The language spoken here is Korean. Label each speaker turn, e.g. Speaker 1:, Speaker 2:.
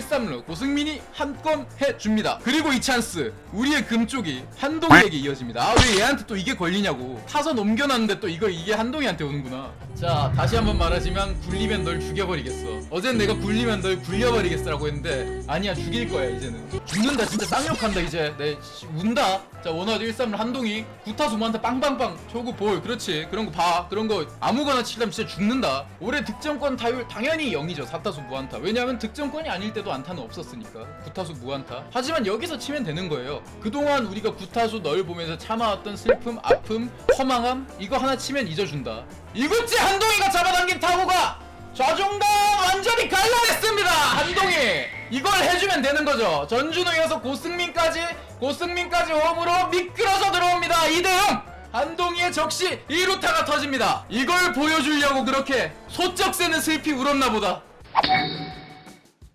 Speaker 1: 1-3루 고승민이 한 건 해줍니다. 그리고 이 찬스 우리의 금쪽이 한동희에게 이어집니다. 아 왜 얘한테 또 이게 걸리냐고 타선 옮겨놨는데 또 이거 이게 한동희한테 오는구나. 자 다시 한번 말하지만 굴리면 널 죽여버리겠어. 어젠 내가 굴리면 널 굴려버리겠어라고 했는데 아니야 죽일 거야 이제는. 죽는다 진짜 쌍욕한다 이제. 내 씨, 운다. 자 원아웃 1-3루 한동희 구타수 무한테 빵빵빵 초구 볼 그렇지 그런 거 봐 그런 거 아무거나 치려면 진짜 죽는다. 올해 득점권 타율 당연히 0이죠 4타수 무안타. 왜냐하면 득점권이 아닐 때도 안타는 없었으니까. 구타수 무안타. 하지만 여기서 치면 되는 거예요. 그동안 우리가 구타수 널 보면서 참아왔던 슬픔, 아픔, 허망함 이거 하나 치면 잊어준다. 이곳지 한동희가 잡아당긴 타구가 좌중간 완전히 갈라냈습니다. 한동희. 이걸 해주면 되는 거죠. 전준호 이어서 고승민까지 고승민까지 홈으로 미끄러져 들어옵니다. 2대0 한동희의 적시 2루타가 터집니다. 이걸 보여주려고 그렇게 소쩍 새는 슬피 울었나 보다